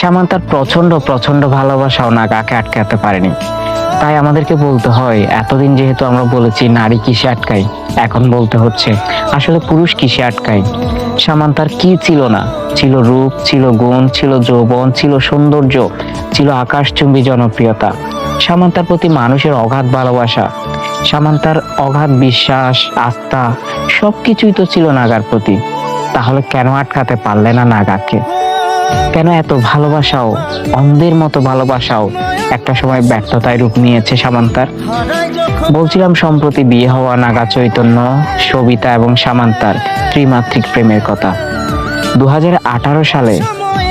সামান্তার প্রচণ্ড প্রচণ্ড ভালোবাসাও নাগাকে আটকাতে পারেনি। তাই আমাদেরকে বলতে হয়, এতদিন যেহেতু আমরা বলেছি নারী কিসে আটকাই এখন বলতে হচ্ছে, আসলে পুরুষ কিসে আটকায়? সামান্তার কি ছিল না? ছিল রূপ, ছিল গুণ, ছিল যৌবন, ছিল সৌন্দর্য, ছিল আকাশচুম্বী জনপ্রিয়তা। সামান্তার প্রতি মানুষের অগাধ ভালোবাসা, সামান্তার অগাধ বিশ্বাস, আস্থা, সবকিছুই তো ছিল নাগার প্রতি। তাহলে কেন আটকাতে পারলে না নাগাকে কেন এত ভালোবাসাও? অন্ধের মতো ভালোবাসাও? একটা সময় ব্যর্থতায় রূপ নিয়েছে সামান্তার। বলছিলাম সম্প্রতি বিয়ে হওয়া নাগা চৈতন্য, সবিতা এবং সামান্তার ত্রিমাত্রিক প্রেমের কথা। দু হাজার আঠারো সালে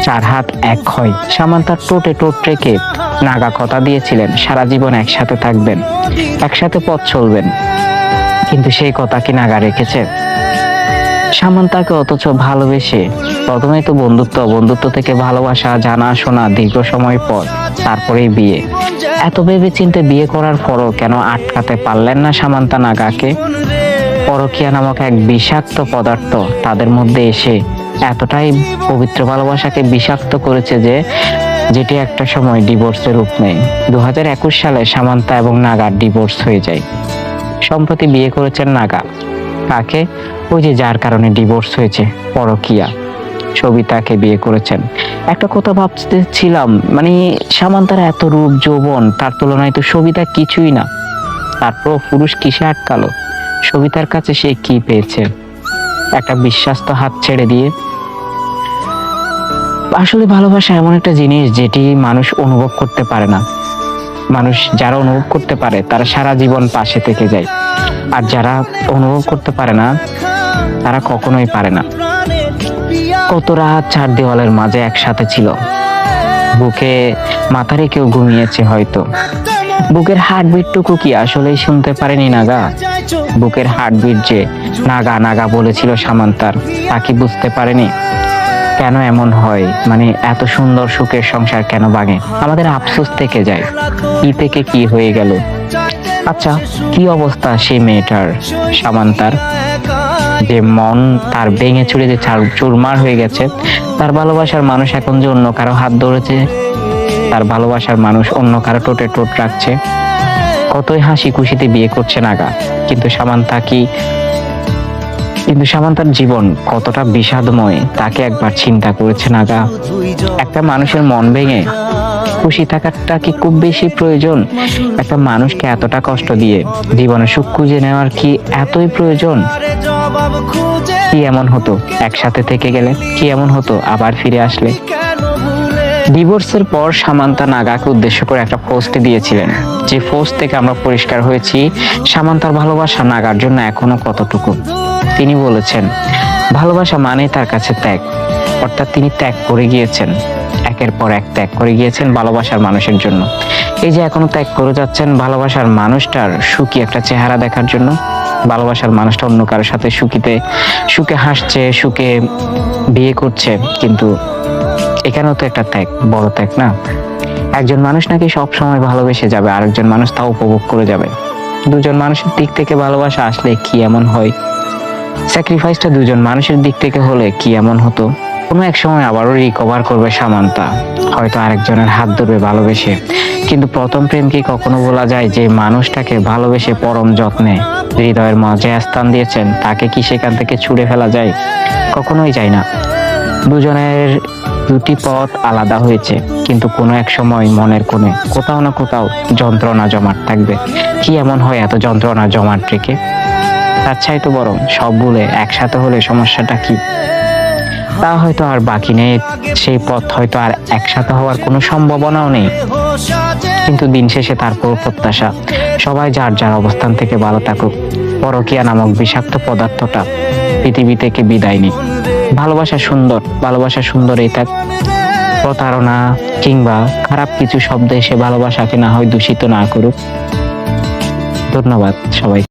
চার হাত এক হয়। সামান্তার টোটে টোট রেখে নাগা কথা দিয়েছিলেন, সারা জীবন একসাথে থাকবেন, একসাথে পথ চলবেন। কিন্তু সেই কথা কি নাগা রেখেছে? সামান্তাকে অথচ ভালোবেসে। প্রথমেই তো বন্ধুত্ব বন্ধুত্ব থেকে ভালোবাসা জানা শোনা দীর্ঘ সময় পর তারপরেই বিয়ে। এত ভেবে চিন্তে বিয়ে করার পরও কেন আটকাতে পারলেন না সামান্তা নাগাকে? পরকিয়া নামক এক বিষাক্ত পদার্থ তাদের মধ্যে এসে এতটাই পবিত্র ভালোবাসাকে বিষাক্ত করেছে যে, যেটি একটা সময় ডিভোর্সের রূপ নেয়। দু হাজার একুশ সালে সামান্তা এবং নাগার ডিভোর্স হয়ে যায়। সম্প্রতি বিয়ে করেছেন নাগা। কাকে ওই যে যার কারণে ডিভোর্স হয়েছে, পরকিয়া। সবিতাকে বিয়ে করেছেন। একটা কথা ভাবতেছিলাম মানে সামান্তার এত রূপ যৌবন, তার তুলনায় তো সবিতা কিছুই না। তারপর পুরুষ কিসে আটকালো? সবিতার কাছে সে কি পেয়েছে? একটা বিশ্বাস্ত হাত ছেড়ে দিয়ে। আসলে ভালোবাসা এমন একটা জিনিস যেটি মানুষ অনুভব করতে পারে না। মানুষ যারা অনুভব করতে পারে, তারা সারা জীবন পাশে থেকে যায়। আর যারা অনুভব করতে পারে না, তারা কখনোই পারে না। কত রাত চার দেওয়ালের মাঝে একসাথে ছিল। বুকে মাথা রেখেও ঘুমিয়েছে হয়তো। বুকের হার্টবিটটুকু কি আসলেই শুনতে পারেনি নাগা? বুকের হার্টবিট যে নাগা নাগা বলেছিল সামান্তার, তা কি বুঝতে পারেনি? কেন এমন হয়? মানে এত সুন্দর সুখের সংসার কেন ভাঙে? আমাদের আফসোস থেকে যায়। কি থেকে কি হয়ে গেল? আচ্ছা কি অবস্থা সেই মেয়েটার, সামান্তার? যে মন তার ভেঙে চুরে যে চার- চুরমার হয়ে গেছে, তার ভালোবাসার মানুষ এখন যে অন্য কারও হাত ধরেছে, তার ভালোবাসার মানুষ অন্য কারও টোটে টোট রাখছে, কতই হাসি খুশিতে বিয়ে করছে নাগা। কিন্তু সামান্তা কি কিন্তু সামান্তার জীবন কতটা বিষাদময়, তাকে একবার চিন্তা করেছে নাগা। একটা মানুষের মন ভেঙে খুশি থাকাটা কি খুব বেশি প্রয়োজন? একটা মানুষকে এতটা কষ্ট দিয়ে জীবনে সুখ খুঁজে নেওয়ার কি এতই প্রয়োজন? কি এমন হতো একসাথে থেকে গেলে? কি এমন হতো আবার ফিরে আসলে? ডিভোর্সের পর সামান্তা নাগাকে উদ্দেশ্য করে একটা পোস্ট দিয়েছিলেন, যে পোস্ট থেকে আমরা পরিষ্কার হয়েছি সামান্তার ভালোবাসা নাগার জন্য এখনও কতটুকু। তিনি বলেছেন, ভালোবাসা মানে তার কাছে ত্যাগ। অর্থাৎ তিনি ত্যাগ করে গিয়েছেন। একের পর এক ত্যাগ করে গিয়েছেন ভালোবাসার মানুষের জন্য। এই যে এখনও ত্যাগ করে যাচ্ছেন ভালোবাসার মানুষটার সুখী একটা চেহারা দেখার জন্য, ভালোবাসার মানুষটা অন্য কারোর সাথে সুখীতে, সুখে হাসছে, সুখে বিয়ে করছে, কিন্তু এখানেও তো একটা ত্যাগ, বড় ত্যাগ না? একজন মানুষ নাকি সব সময় ভালোবেসে যাবে, আরেকজন মানুষ তা উপভোগ করে যাবে। দুজন মানুষের দিক থেকে ভালোবাসা আসলে কি এমন হয়? স্যাক্রিফাইসটা দুজন মানুষের দিক থেকে হলে কি এমন হতো? কোনো এক সময় আবারও রিকভার করবে সামান্তা। হয়তো আরেকজনের হাত ধরবে ভালোবেসে। কিন্তু প্রথম প্রেম কি কখনো বলা যায় যে মানুষটাকে ভালোবেসে পরম যত্নে, হৃদয়ের মাঝে স্থান দিয়েছেন, তাকে কি সেখান থেকে ছুড়ে ফেলা যায়? কখনোই যায় না। দুজনের দুটি পথ আলাদা হয়েছে, কিন্তু কোনো এক সময় মনের কোণে কোথাও না কোথাও যন্ত্রণা জমাট থাকবে। কি এমন হয় এত যন্ত্রণা জমাট রেখে? তার চাইতো বরং সব ভুলে একসাথে হলে সমস্যাটা কি? তা হয়তো আর বাকি নেই। সেই পথ হয়তো আর একসাথে হওয়ার কোনো সম্ভাবনাও নেই। কিন্তু দিন শেষে তারপর প্রত্যাশা। সবাই যার যার অবস্থান থেকে ভালো থাকুক। পরকিয়া নামক বিষাক্ত পদার্থটা পৃথিবী থেকে বিদায় নিক। ভালোবাসা সুন্দর, ভালোবাসা সুন্দরই থাক। প্রতারণা কিংবা খারাপ কিছু শব্দ এসে ভালোবাসাকে না হয় দূষিত না করুক। ধন্যবাদ সবাই